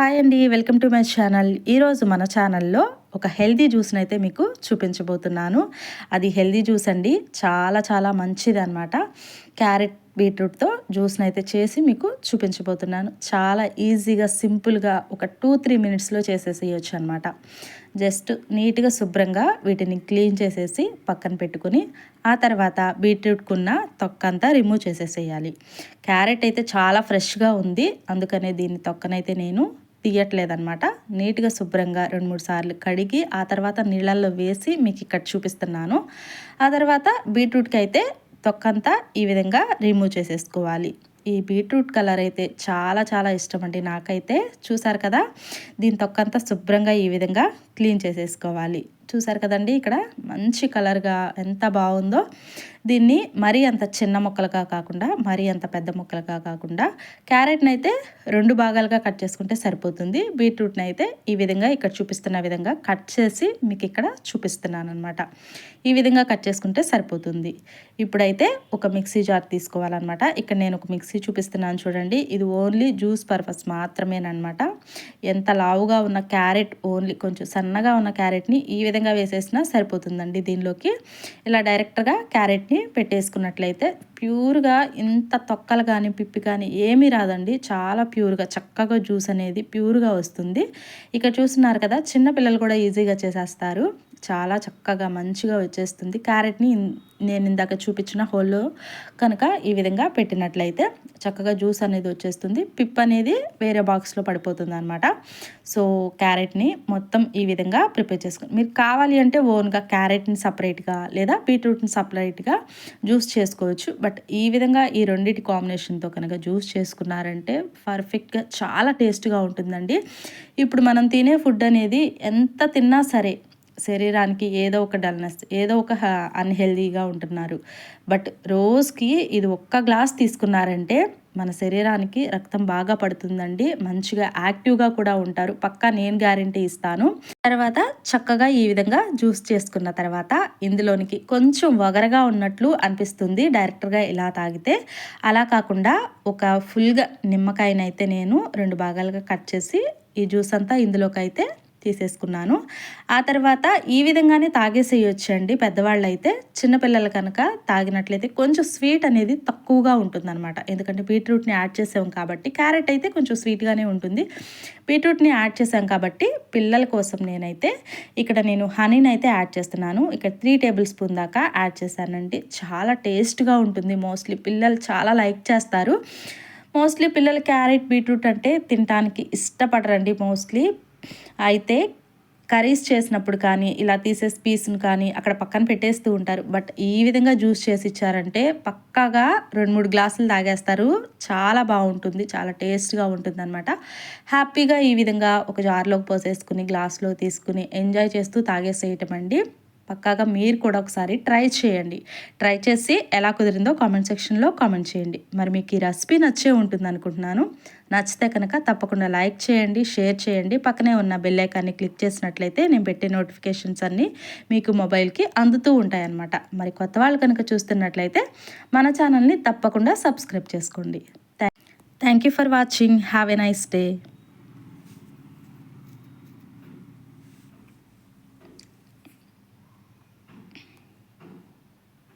Hi అండి welcome to my channel. ఈరోజు మన ఛానల్లో ఒక హెల్దీ జ్యూస్ని అయితే మీకు చూపించబోతున్నాను. అది హెల్దీ జ్యూస్ అండి. చాలా చాలా మంచిది అనమాట క్యారెట్ బీట్రూట్తో జ్యూస్ని అయితే చేసి మీకు చూపించబోతున్నాను. చాలా ఈజీగా సింపుల్గా ఒక టూ త్రీ మినిట్స్లో చేసేసేయచ్చు అనమాట జస్ట్ నీట్గా శుభ్రంగా వీటిని క్లీన్ చేసేసి పక్కన పెట్టుకుని ఆ తర్వాత బీట్రూట్కున్న తొక్కంతా రిమూవ్ చేసేసేయాలి. క్యారెట్ అయితే చాలా ఫ్రెష్గా ఉంది. అందుకనే దీన్ని తొక్కనైతే నేను తీయట్లేదనమాట నీట్గా శుభ్రంగా రెండు మూడు సార్లు కడిగి ఆ తర్వాత నీళ్ళల్లో వేసి మీకు ఇక్కడ చూపిస్తున్నాను. ఆ తర్వాత బీట్రూట్కి అయితే తొక్కంతా ఈ విధంగా రిమూవ్ చేసేసుకోవాలి. ఈ బీట్రూట్ కలర్ అయితే చాలా చాలా ఇష్టం అండి నాకైతే. చూసారు కదా? దీని తొక్కంతా శుభ్రంగా ఈ విధంగా క్లీన్ చేసేసుకోవాలి. చూసారు కదండి ఇక్కడ? మంచి కలర్గా ఎంత బాగుందో. దీన్ని మరీ అంత చిన్న ముక్కలుగా కాకుండా మరీ అంత పెద్ద ముక్కలుగా కాకుండా క్యారెట్ని అయితే రెండు భాగాలుగా కట్ చేసుకుంటే సరిపోతుంది. బీట్రూట్ని అయితే ఈ విధంగా ఇక్కడ చూపిస్తున్న విధంగా కట్ చేసి మీకు ఇక్కడ చూపిస్తున్నాను అనమాట ఈ విధంగా కట్ చేసుకుంటే సరిపోతుంది. ఇప్పుడైతే ఒక మిక్సీ జార్ తీసుకోవాలన్నమాట. ఇక్కడ నేను ఒక మిక్సీ చూపిస్తున్నాను చూడండి. ఇది ఓన్లీ జ్యూస్ పర్పస్ మాత్రమేనమాట ఎంత లావుగా ఉన్న క్యారెట్ ఓన్లీ కొంచెం సన్నగా ఉన్న క్యారెట్ని ఈ విధంగా వేసేసినా సరిపోతుందండి దీనిలోకి. ఇలా డైరెక్ట్గా క్యారెట్ని పెట్టేసుకున్నట్లయితే ప్యూర్గా ఇంత తొక్కలు కానీ పిప్పి కానీ ఏమీ రాదండి. చాలా ప్యూర్గా చక్కగా జ్యూస్ అనేది ప్యూర్గా వస్తుంది. ఇక్కడ చూస్తున్నారు కదా చిన్నపిల్లలు కూడా ఈజీగా చేసేస్తారు. చాలా చక్కగా మంచిగా వచ్చేస్తుంది. క్యారెట్ని నేను ఇందాక చూపించిన హోల్లో కనుక ఈ విధంగా పెట్టినట్లయితే చక్కగా జ్యూస్ అనేది వచ్చేస్తుంది. పిప్ అనేది వేరే బాక్స్లో పడిపోతుంది అనమాట సో క్యారెట్ని మొత్తం ఈ విధంగా ప్రిపేర్ చేసుకుని మీరు కావాలి అంటే ఓన్గా క్యారెట్ని సపరేట్గా లేదా బీట్రూట్ని సపరేట్గా జ్యూస్ చేసుకోవచ్చు. బట్ ఈ విధంగా ఈ రెండింటి కాంబినేషన్తో కనుక జ్యూస్ చేసుకున్నారంటే పర్ఫెక్ట్గా చాలా టేస్ట్గా ఉంటుందండి. ఇప్పుడు మనం తినే ఫుడ్ అనేది ఎంత తిన్నా సరే శరీరానికి ఏదో ఒక డల్నెస్ ఏదో ఒక అన్హెల్దీగా ఉంటున్నారు. బట్ రోజుకి ఇది ఒక్క గ్లాస్ తీసుకున్నారంటే మన శరీరానికి రక్తం బాగా పడుతుందండి. మంచిగా యాక్టివ్గా కూడా ఉంటారు. పక్కా నేను గ్యారంటీ ఇస్తాను. తర్వాత చక్కగా ఈ విధంగా జ్యూస్ చేసుకున్న తర్వాత ఇందులోనికి కొంచెం వగరగా ఉన్నట్లు అనిపిస్తుంది డైరెక్ట్గా ఇలా తాగితే. అలా కాకుండా ఒక ఫుల్గా నిమ్మకాయనైతే నేను రెండు భాగాలుగా కట్ చేసి ఈ జ్యూస్ అంతా ఇందులోకి అయితే తీసేసుకున్నాను. ఆ తర్వాత ఈ విధంగానే తాగేసేయచ్చు అండి పెద్దవాళ్ళు అయితే చిన్నపిల్లలు కనుక తాగినట్లయితే కొంచెం స్వీట్ అనేది తక్కువగా ఉంటుందన్నమాట. ఎందుకంటే బీట్రూట్ని యాడ్ చేసాం కాబట్టి క్యారెట్ అయితే కొంచెం స్వీట్గానే ఉంటుంది. బీట్రూట్ని యాడ్ చేసాం కాబట్టి పిల్లల కోసం నేనైతే ఇక్కడ నేను హనీని అయితే యాడ్ చేస్తున్నాను. ఇక్కడ త్రీ టేబుల్ స్పూన్ దాకా యాడ్ చేశానండి. చాలా టేస్ట్గా ఉంటుంది మోస్ట్లీ. పిల్లలు చాలా లైక్ చేస్తారు. మోస్ట్లీ పిల్లలు క్యారెట్ బీట్రూట్ అంటే తినడానికి ఇష్టపడరండి మోస్ట్లీ. అయితే కర్రీస్ చేసినప్పుడు కానీ ఇలా తీసే పీస్ను కానీ అక్కడ పక్కన పెట్టేస్తూ ఉంటారు. బట్ ఈ విధంగా జ్యూస్ చేసి ఇచ్చారంటే పక్కాగా రెండు మూడు గ్లాసులు తాగేస్తారు. చాలా బాగుంటుంది. చాలా టేస్ట్గా ఉంటుంది అనమాట హ్యాపీగా ఈ విధంగా ఒక జార్లోకి పోసేసుకుని గ్లాస్లో తీసుకుని ఎంజాయ్ చేస్తూ తాగేసేయటం అండి పక్కాగా మీరు కూడా ఒకసారి ట్రై చేయండి. ట్రై చేసి ఎలా కుదిరిందో కామెంట్ సెక్షన్లో కామెంట్ చేయండి. మరి మీకు ఈ రెసిపీ నచ్చే ఉంటుంది అనుకుంటున్నాను. నచ్చితే కనుక తప్పకుండా లైక్ చేయండి షేర్ చేయండి. పక్కనే ఉన్న బెల్ ఐకాన్ని క్లిక్ చేసినట్లయితే నేను పెట్టే నోటిఫికేషన్స్ అన్నీ మీకు మొబైల్కి అందుతూ ఉంటాయన్నమాట. మరి కొత్త వాళ్ళు కనుక చూస్తున్నట్లయితే మన ఛానల్ని తప్పకుండా సబ్స్క్రైబ్ చేసుకోండి. Thank you for watching. Have a nice day.